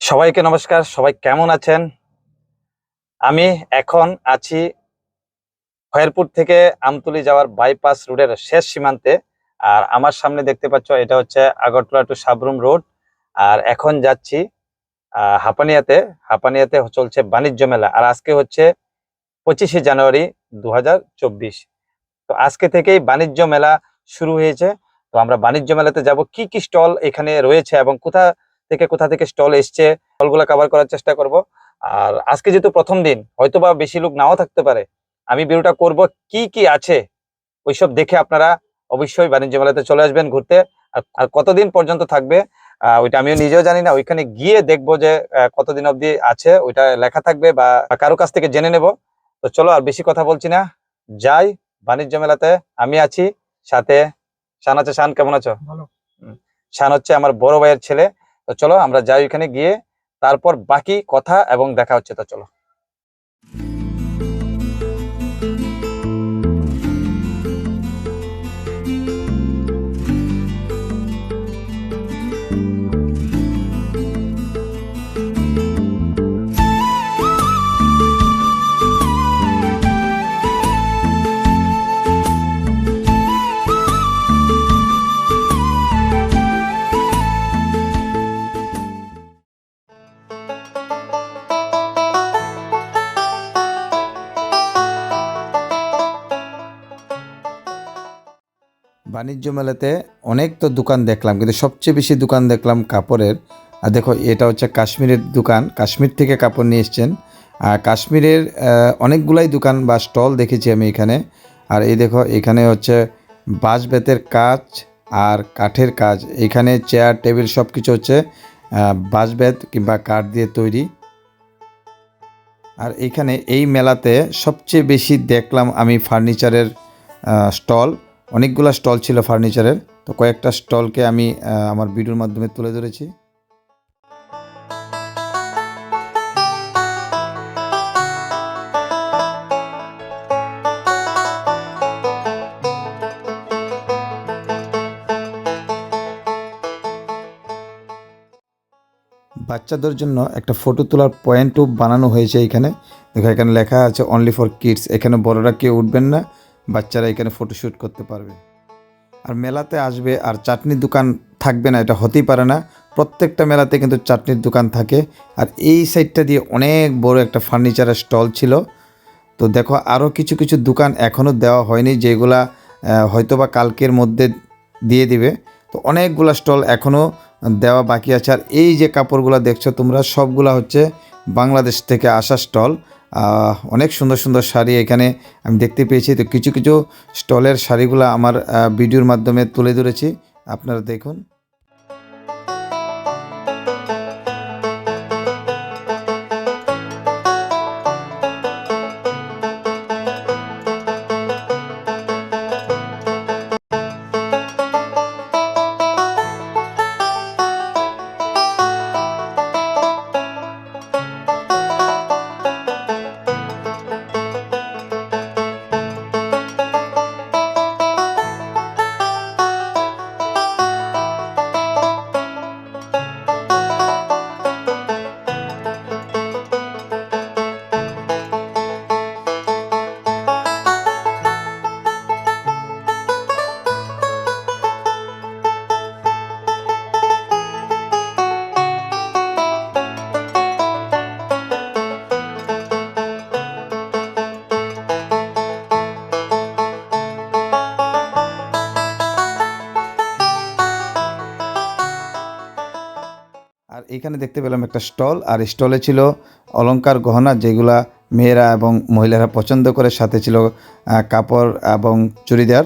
সবাইকে নমস্কার, সবাই কেমন আছেন? আমি এখন আছি খয়েরপুর থেকে আমতুলি যাওয়ার বাইপাস রোডের শেষ সীমান্তে। আর আমার সামনে দেখতে পাচ্ছ, এটা হচ্ছে আগরতলা টু সাবরুম রোড আর এখন যাচ্ছি হাপানিয়াতে। হাপানিয়াতে চলছে বাণিজ্য মেলা। আর আজকে হচ্ছে পঁচিশে জানুয়ারি দু হাজার চব্বিশ। তো আজকে থেকেই বাণিজ্য মেলা শুরু হয়েছে। তো আমরা বাণিজ্য মেলাতে যাব। কি কি স্টল এখানে রয়েছে এবং কোথা থেকে কোথা থেকে স্টল এসছে স্টলগুলো কভার করার চেষ্টা করব। আর আজকে যেহেতু প্রথম দিন হয়তো বা বেশি লোক নাও থাকতে পারে। আমি ভিডিওটা করব কি কি আছে ওইসব দেখে আপনারা অবশ্যই বাণিজ্য মেলাতে চলে আসবেন ঘুরতে। আর কতদিন পর্যন্ত থাকবে আহ, ওইটা আমিও নিজেও জানি না। ওইখানে গিয়ে দেখব যে কতদিন অবধি আছে ওইটা লেখা থাকবে বা কারও কাছ থেকে জেনে নেব। তো চলো আর বেশি কথা বলছি না। যাই বাণিজ্য মেলাতে আমি আছি। সাথে শান আছে শান কেমন আছো? শান হচ্ছে আমার বড় ভাইয়ের ছেলে। তো চলো আমরা যাই ওইখানে গিয়ে তারপর বাকি কথা এবং দেখা হচ্ছে তো চলো। বাণিজ্য মেলাতে অনেক তো দোকান দেখলাম, কিন্তু সবচেয়ে বেশি দোকান দেখলাম কাপড়ের। আর দেখো, এটা হচ্ছে কাশ্মীরের দোকান। কাশ্মীর থেকে কাপড় নিয়ে এসছেন। আর কাশ্মীরের অনেকগুলাই দোকান বা স্টল দেখেছি আমি এখানে। আর এই দেখো, এখানে হচ্ছে বাঁশ বেতের কাজ আর কাঠের কাজ। এখানে চেয়ার, টেবিল সব কিছু হচ্ছে বাঁশ বেত কিংবা কাঠ দিয়ে তৈরি। আর এখানে এই মেলাতে সবচেয়ে বেশি দেখলাম আমি ফার্নিচারের স্টল। অনেকগুলো স্টল ছিল ফার্নিচারের, তো কয়েকটা স্টলকে আমি আমার ভিডিওর মাধ্যমে তুলে ধরেছি। বাচ্চাদের জন্য একটা ফটো তোলার পয়েন্টও বানানো হয়েছে এখানে। দেখো, এখানে লেখা আছে অনলি ফর কিডস এখানে বড়রা কেউ উঠবেন না। বাচ্চারা এখানে ফটোশ্যুট করতে পারবে। আর মেলাতে আসবে, আর চাটনির দোকান থাকবে না, এটা হতেই পারে না। প্রত্যেকটা মেলাতে কিন্তু চাটনির দোকান থাকে। আর এই সাইডটা দিয়ে অনেক বড় একটা ফার্নিচারের স্টল ছিল। তো দেখো আরও কিছু কিছু দোকান এখনও দেওয়া হয়নি, যেগুলা হয়তোবা কালকের মধ্যে দিয়ে দিবে। তো অনেকগুলা স্টল এখনও দেওয়া বাকি আছে। আর এই যে কাপড়গুলো দেখছ তোমরা, সবগুলা হচ্ছে বাংলাদেশ থেকে আসা স্টল অনেক সুন্দর সুন্দর শাড়ি এখানে আমি দেখতে পেয়েছি। তো কিছু কিছু স্টলের শাড়িগুলো আমার ভিডিওর মাধ্যমে তুলে ধরেছি। আপনারা দেখুন। এখানে দেখতে পেলাম একটা স্টল, আর স্টলে ছিল অলঙ্কার গহনা যেগুলা মেয়েরা এবং মহিলারা পছন্দ করে। সাথে ছিল কাপড় এবং চুড়িদার।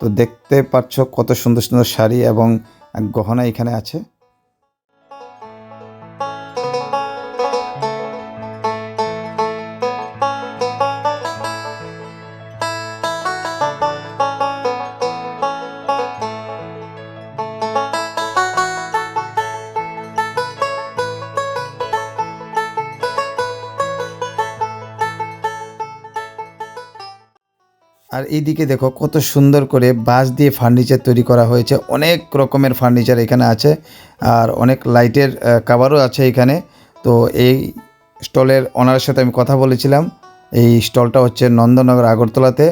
তো দেখতে পাচ্ছ কত সুন্দর সুন্দর শাড়ি এবং গহনা এখানে আছে। আর এইদিকে দেখো কত সুন্দর করে বাঁশ দিয়ে ফার্নিচার তৈরি করা হয়েছে। অনেক রকমের ফার্নিচার এখানে আছে আর অনেক লাইটের কাভারও আছে এখানে। তো এই স্টলের ওনারের সাথে আমি কথা বলেছিলাম। এই স্টলটা হচ্ছে নন্দনগর আগরতলাতে।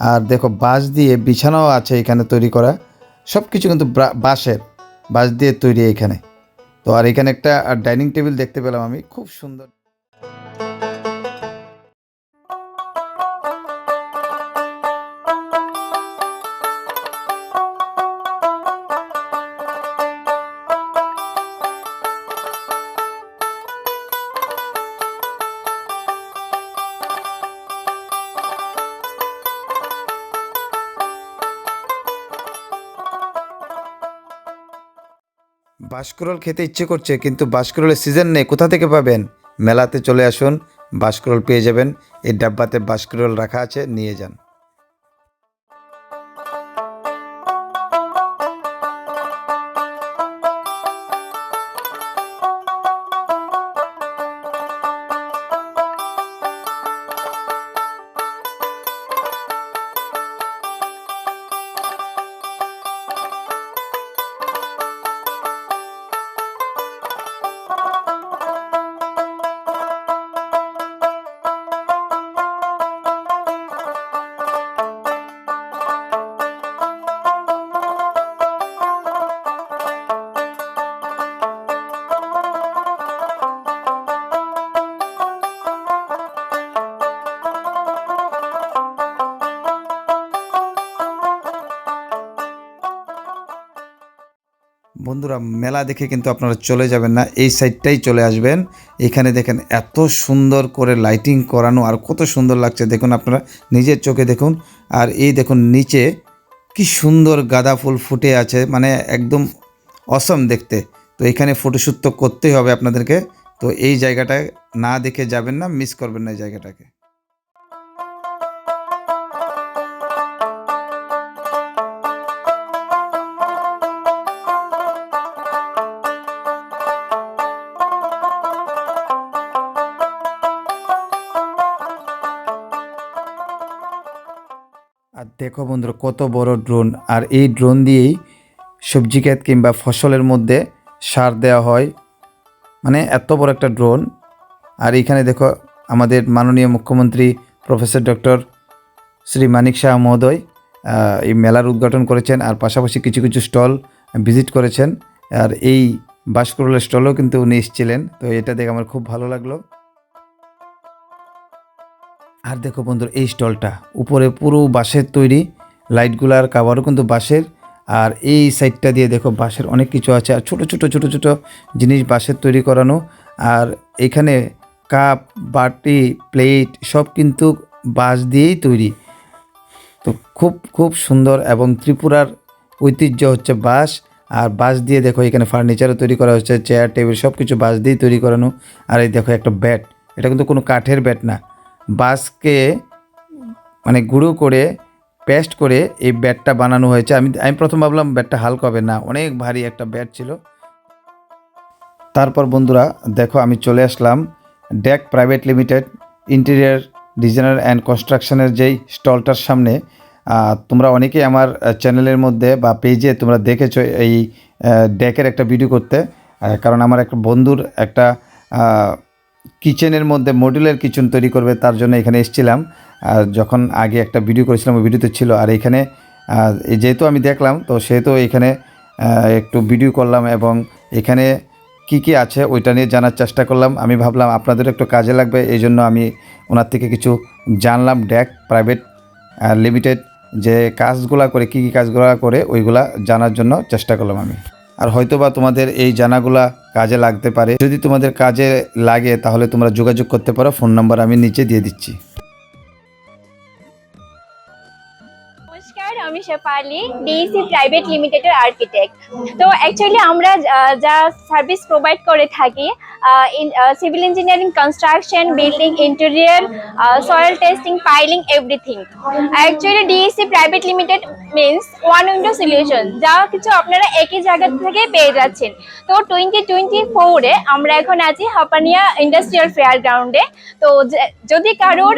আর দেখো বাঁশ দিয়ে বিছানাও আছে এখানে তৈরি করা। সব কিছু কিন্তু বাঁশের, বাঁশ দিয়ে তৈরি এখানে। তো আর এখানে একটা ডাইনিং টেবিল দেখতে পেলাম আমি। খুব সুন্দর। বাঁশকুড়ল খেতে ইচ্ছে করছে, কিন্তু বাস্করলের সিজন নেই, কোথা থেকে পাবেন? মেলাতে চলে আসুন বাস্করল পেয়ে যাবেন, এই ডাব্বাতে বাঁশকুড়ল রাখা আছে, নিয়ে যান। বন্ধুরা, মেলা দেখে কিন্তু আপনারা চলে যাবেন না, এই সাইডটাই চলে আসবেন। এখানে দেখেন এত সুন্দর করে লাইটিং করানো আর কত সুন্দর লাগছে, দেখুন আপনারা নিজের চোখে দেখুন। আর এই দেখুন নিচে কি সুন্দর গাঁদা ফুল ফুটে আছে মানে একদম অসম দেখতে। তো এখানে ফটোশ্যুট তো করতেই হবে আপনাদেরকে। তো এই জায়গাটায় না দেখে যাবেন না মিস করবেন না এই জায়গাটাকে। দেখো বন্ধুরা, কত বড় ড্রোন আর এই ড্রোন দিয়েই সবজি ক্ষেত কিংবা ফসলের মধ্যে সার দেওয়া হয়। মানে এত বড় একটা ড্রোন আর এখানে দেখো আমাদের মাননীয় মুখ্যমন্ত্রী প্রফেসর ডক্টর শ্রী মানিক শাহ মহোদয় এই মেলার উদ্ঘাটন করেছেন আর পাশাপাশি কিছু কিছু স্টল ভিজিট করেছেন। আর এই বাসকরলের স্টলও কিন্তু উনি এসেছিলেন। তো এটা দেখে আমার খুব ভালো লাগল। আর দেখো বন্ধুরা, এই স্টলটা। উপরে পুরো বাঁশের তৈরি লাইটগুলার কাভারও কিন্তু বাঁশের। আর এই সাইডটা দিয়ে দেখো বাঁশের অনেক কিছু আছে। আর ছোটো ছোটো ছোটো ছোটো জিনিস বাঁশের তৈরি করানো। আর এখানে কাপ, বাটি, প্লেট সব কিন্তু বাঁশ দিয়েই তৈরি। তো খুব খুব সুন্দর এবং ত্রিপুরার ঐতিহ্য হচ্ছে বাঁশ। আর বাঁশ দিয়ে দেখো এখানে ফার্নিচারও তৈরি করা হচ্ছে, চেয়ার, টেবিল সব কিছু বাঁশ দিয়েই তৈরি করানো। আর এই দেখো একটা ব্যাট। এটা কিন্তু কোনো কাঠের ব্যাট না। বাঁশকে মানে গুঁড়ো করে, পেস্ট করে এই ব্যাটটা বানানো হয়েছে। আমি আমি প্রথম ভাবলাম ব্যাটটা হালকা হবে না, অনেক ভারী একটা ব্যাট ছিল। তারপর বন্ধুরা, দেখো আমি চলে আসলাম DEC private limited interior designer and কনস্ট্রাকশনের যেই স্টলটার সামনে। তোমরা অনেকেই আমার চ্যানেলের মধ্যে বা পেজে তোমরা দেখেছ এই ডেকের একটা ভিডিও করতে। কারণ আমার একটা বন্ধুর একটা কিচেনের মধ্যে মডুলার কিচেন তৈরি করবে, তার জন্য এখানে এসেছিলাম। আর যখন আগে একটা ভিডিও করেছিলাম, ওই ভিডিওতে ছিল। আর এখানে যেহেতু আমি দেখলাম, তো সেহেতু এখানে একটু ভিডিও করলাম এবং এখানে কি কি আছে ওইটা নিয়ে জানার চেষ্টা করলাম। আমি ভাবলাম আপনাদের একটু কাজে লাগবে এই জন্য আমি ওনার থেকে কিছু জানলাম। ড্যাক প্রাইভেট লিমিটেড যে কাজগুলা করে, কি কি কাজগুলা করে, ওইগুলা জানার জন্য চেষ্টা করলাম আমি। আর হয়তোবা তোমাদের এই জানাগুলা কাজে লাগতে পারে। যদি তোমাদের কাজে লাগে, তাহলে তোমরা যোগাযোগ করতে পারো। ফোন নাম্বার আমি নিচে দিয়ে দিচ্ছি। আমি শেফালি ডিইসি প্রাইভেট লিমিটেডের আর্কিটেক্ট তো অ্যাকচুয়ালি আমরা যা সার্ভিস প্রোভাইড করে থাকি civil engineering construction building interior soil testing piling everything actually DEC private limited means one window solution যা কিছু আপনারা একই জায়গা থেকে পেয়ে যাচ্ছেন। তো টোয়েন্টি টোয়েন্টি ফোরে আমরা এখন আছি হাপানিয়া ইন্ডাস্ট্রিয়াল ফেয়ার গ্রাউন্ডে তো যদি কারোর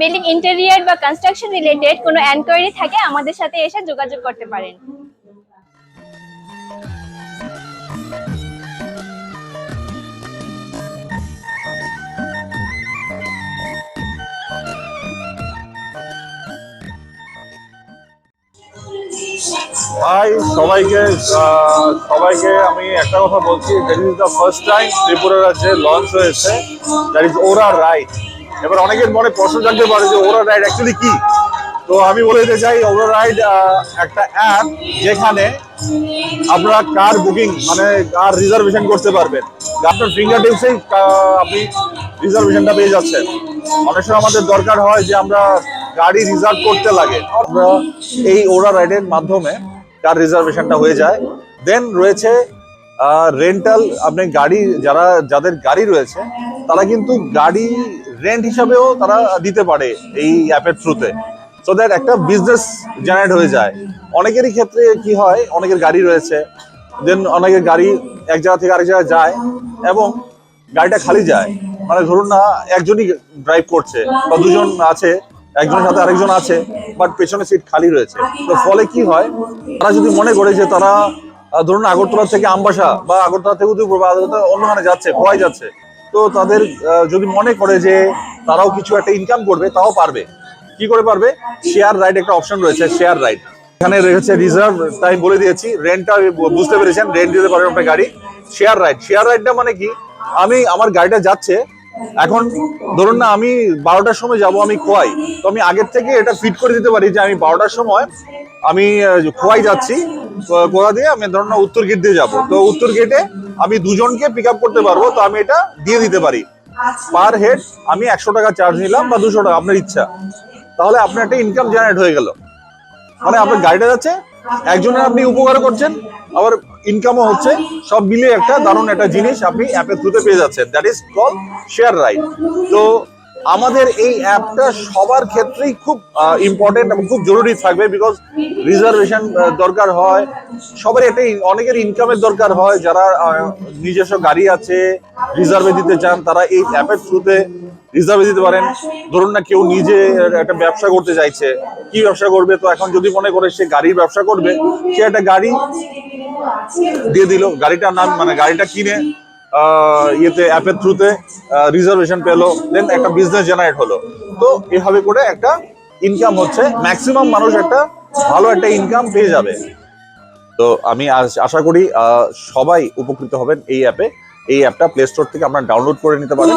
বিল্ডিং ইন্টেরিয়ার বা কনস্ট্রাকশন রিলেটেড কোনো এনকোয়ারি থাকে, আমাদের আমাদের সাথে এসে যোগাযোগ করতে পারেন। ভাই, সবাইকে সবাইকে আমি একটা কথা বলছি that is the first time Tripura রাজ্যে লঞ্চ হয়েছে দ্যাট ইজ ওরা রাইট এবার অনেকের মনে প্রশ্ন জানতে পারে যে ওরা রাইট অ্যাকচুয়ালি কি? তো আমি বলে দিতে চাই ওরা রাইড একটা অ্যাপ যেখানে আপনারা কার বুকিং মানে কার রিজার্ভেশন করতে পারবেন। আপনার ফিঙ্গার টিপসেই আপনি রিজার্ভেশনটা পেয়ে যাচ্ছেন। অনেক সময় আমাদের দরকার হয় যে আমরা গাড়ি রিজার্ভ করতে লাগে। আমরা এই ওরা রাইডের মাধ্যমে কার রিজার্ভেশনটা হয়ে যায়। দেন রয়েছে রেন্টাল আপনি গাড়ি যারা, যাদের গাড়ি রয়েছে, তারা কিন্তু গাড়ি রেন্ট হিসাবেও তারা দিতে পারে এই অ্যাপের থ্রুতে সো দ্যাট একটা বিজনেস জেনারেট হয়ে যায়। অনেকেরই ক্ষেত্রে কি হয়, অনেকের গাড়ি রয়েছে দেন অনেকের গাড়ি এক জায়গা থেকে আরেক জায়গায় যায় এবং গাড়িটা খালি যায়। মানে ধরুন না, একজনই ড্রাইভ করছে বা দুজন আছে, একজনের সাথে আরেকজন আছে বাট পেছনে সিট খালি রয়েছে। তো ফলে কি হয়, তারা যদি মনে করে যে তারা ধরুন আগরতলা থেকে আমবাসা বা আগরতলা থেকে উদয়পুর বা অন্যখানে যাচ্ছে খোয়াই যাচ্ছে, তো তাদের যদি মনে করে যে তারাও কিছু একটা ইনকাম করবে, তাও পারবে। কি করে পারবে? শেয়ার রাইড একটা অপশন রয়েছে শেয়ার রাইড এখানে রয়েছে রিজার্ভ টাইম বলে দিয়েছি রেন্টটা বুঝতে পেরেছেন রেন্ট দিতে পারেন আপনার গাড়ি। শেয়ার রাইড শেয়ার রাইডটা মানে কি? আমি আমার গাড়িটা যাচ্ছে এখন ধরুন না আমি বারোটার সময় যাব আমি খোয়াই। তো আমি আগের থেকে এটা ফিট করে দিতে পারি যে আমি বারোটার সময় আমি খোয়াই যাচ্ছি তো কোথা দিয়ে আমি ধরুন না উত্তর গেট দিয়ে যাব। তো উত্তর গেটে আমি দুজনকে পিক আপ করতে পারব তো আমি এটা দিয়ে দিতে পারি। পার হেড আমি একশো টাকা চার্জ নিলাম বা দুশো টাকা আপনার ইচ্ছা। তাহলে আপনার একটা ইনকাম জেনারেট হয়ে গেল। মানে আপনার গাড়িটা যাচ্ছে, একজনের আপনি উপকার করছেন, আবার ইনকামও হচ্ছে, সব মিলিয়ে একটা দারুণ একটা জিনিস আপনি অ্যাপের থ্রুতে পেয়ে যাচ্ছেন। That is call share ride তো আমাদের এই অ্যাপটা সবার ক্ষেত্রেই খুব ইম্পর্টেন্ট এবং খুব জরুরি থাকবে বিকজ রিজার্ভেশন দরকার হয়। সবারই একটা অনেকের ইনকামের দরকার হয়। যারা নিজস্ব গাড়ি আছে রিজার্ভে দিতে চান, তারা এই অ্যাপের থ্রুতে রিজার্ভে দিতে পারেন। ধরুন না কেউ নিজে একটা ব্যবসা করতে চাইছে কি ব্যবসা করবে? তো এখন যদি মনে করে সে গাড়ির ব্যবসা করবে সে একটা গাড়ি দিয়ে দিল। গাড়িটার নাম মানে গাড়িটা কিনে ইয়েতে অ্যাপের থ্রুতে রিজার্ভেশন পেল। দেন একটা বিজনেস জেনারেট হলো। তো এভাবে করে একটা ইনকাম হচ্ছে। ম্যাক্সিমাম মানুষ একটা ভালো একটা ইনকাম পেয়ে যাবে। তো আমি আশা করি সবাই উপকৃত হবেন এই অ্যাপে এই অ্যাপটা প্লে স্টোর থেকে আপনার ডাউনলোড করে নিতে পারেন।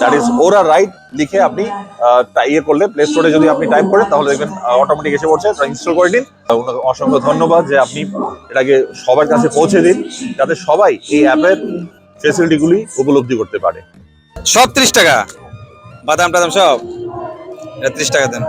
দ্যাট ইজ ওরা রাইট লিখে আপনি ইয়ে করলে প্লে স্টোরে যদি আপনি টাইপ করেন, তাহলে দেখবেন অটোমেটিক এসে পড়ছে। ইনস্টল করে নিন। অসংখ্য ধন্যবাদ যে আপনি এটাকে সবার কাছে পৌঁছে দিন, যাতে সবাই এই অ্যাপের ফেসিলিটিগুলি উপলব্ধি করতে পারে। সব ত্রিশ টাকা। বাদাম টাদাম সব ত্রিশ টাকা দেন।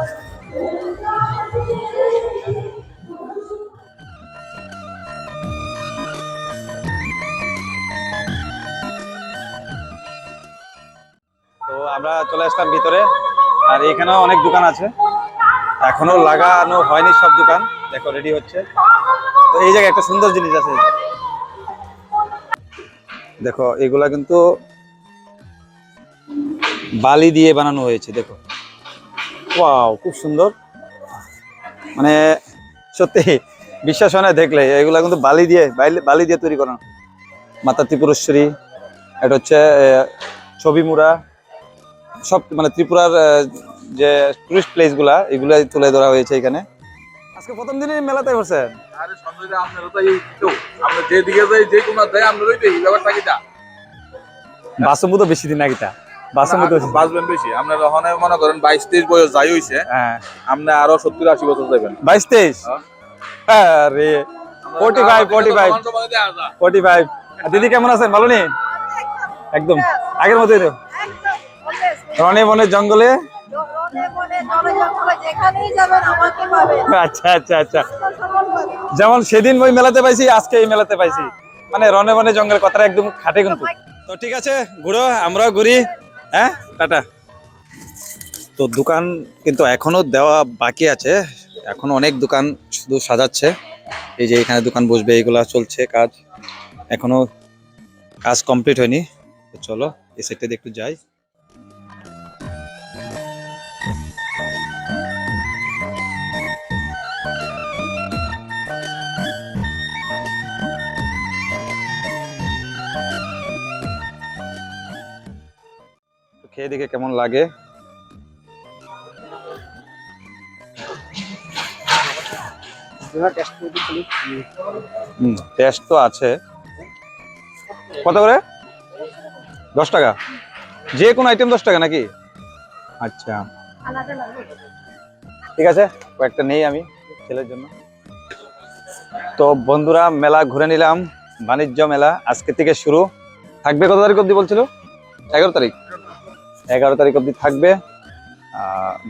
আমরা চলে আসলাম ভিতরে। আর এখানেও অনেক দোকান আছে। এখনও লাগানো হয়নি সব দোকান। দেখো রেডি হচ্ছে। তো এই জায়গায় একটা সুন্দর জিনিস আছে। দেখো, এগুলা কিন্তু বালি দিয়ে বানানো হয়েছে, দেখো। ওয়াও, খুব সুন্দর। মানে সত্যি, বিশ্বাস হয় না দেখলে। এগুলা কিন্তু বালি দিয়ে, বালি- বালি দিয়ে তৈরি করানো। মাতা ত্রিপুরেশ্বরী, এটা হচ্ছে ছবি মুড়া। সব মানে ত্রিপুরার যে টুরিস্ট প্লেসগুলা এগুলা তুলে ধরা হয়েছে এখানে। আজকে প্রথম দিনই মেলাতে বসেন আরে সন্ধ্যা আপনারা তো এই তো। আমরা যেদিকে যাই যে কোনো দেয় আমরা ওই দেখি ব্যাপারটা কিটা বাসমু তো বেশি দিন আগেটা বাসমু তো বাঁচবেন বেশি। আমরা যখন মনে করেন বাইশ তেইশ বয়স যাই হইছে। হ্যাঁ। আপনি আরও বছর যাবেন হ্যাঁ। আরে 45, 45 ফোর্টি ফাইভ দিদি কেমন আছেন? ভালো নেই একদম। আগের মতোই তো। রনে বনে জঙ্গলে? আচ্ছা আচ্ছা আচ্ছা। যেমন সেদিন ওই মেলাতে পাইছি আজকে এই মেলাতে পাইছি। মানে রনে বনে জঙ্গলের কথাটা একদম খাটে কিন্তু। তো ঠিক আছে ঘুরো আমরাও ঘুরি। হ্যাঁ টাটা। তো দোকান কিন্তু এখনও দেওয়া বাকি আছে। এখনও অনেক দোকান শুধু সাজাচ্ছে। এই যে এখানে দোকান বসবে এগুলা চলছে কাজ। এখনও কাজ কমপ্লিট হয়নি। চলো এই সাইডটা একটু যাই। খেয়ে দেখে কেমন লাগে? টেস্ট তো আছে। কত করে? দশ টাকা? যে কোনো আইটেম দশ টাকা নাকি? আচ্ছা। ঠিক আছে কয়েকটা নেই আমি ছেলের জন্য। তো বন্ধুরা মেলা ঘুরে নিলাম বাণিজ্য মেলা আজকে থেকে শুরু। থাকবে কত তারিখ অবধি বলছিল? এগারো তারিখ। এগারো তারিখ অবধি থাকবে।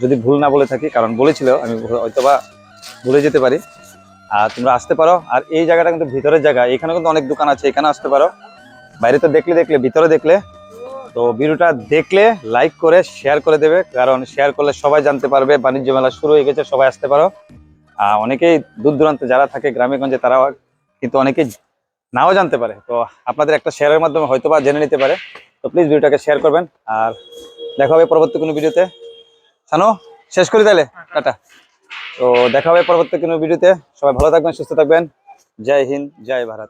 যদি ভুল না বলে থাকি, কারণ বলেছিল, আমি হয়তোবা ভুলে যেতে পারি। আর তোমরা আসতে পারো। আর এই জায়গাটা কিন্তু ভিতরের জায়গা। এখানে কিন্তু অনেক দোকান আছে এখানে আসতে পারো। বাইরে তো দেখলে দেখলে, ভিতরে দেখলে। তো ভিডিওটা দেখলে, লাইক করে শেয়ার করে দেবে। কারণ শেয়ার করলে সবাই জানতে পারবে। বাণিজ্য মেলা শুরু হয়ে গেছে, সবাই আসতে পারো। অনেকেই দূর দূরান্তে যারা থাকে, গ্রামে গঞ্জে, তারাও কিন্তু অনেকেই নাও জানতে পারে। তো আপনাদের একটা শেয়ারের মাধ্যমে হয়তো বা জেনে নিতে পারে। তো প্লিজ ভিডিওটাকে শেয়ার করবেন। আর দেখা হবে পরবর্তী কোনো ভিডিওতে। সানো শেষ করি তাহলে? টাটা। তো দেখা হবে পরবর্তী কোনো ভিডিওতে। সবাই ভালো থাকবেন সুস্থ থাকবেন। জয় হিন্দ জয় ভারত।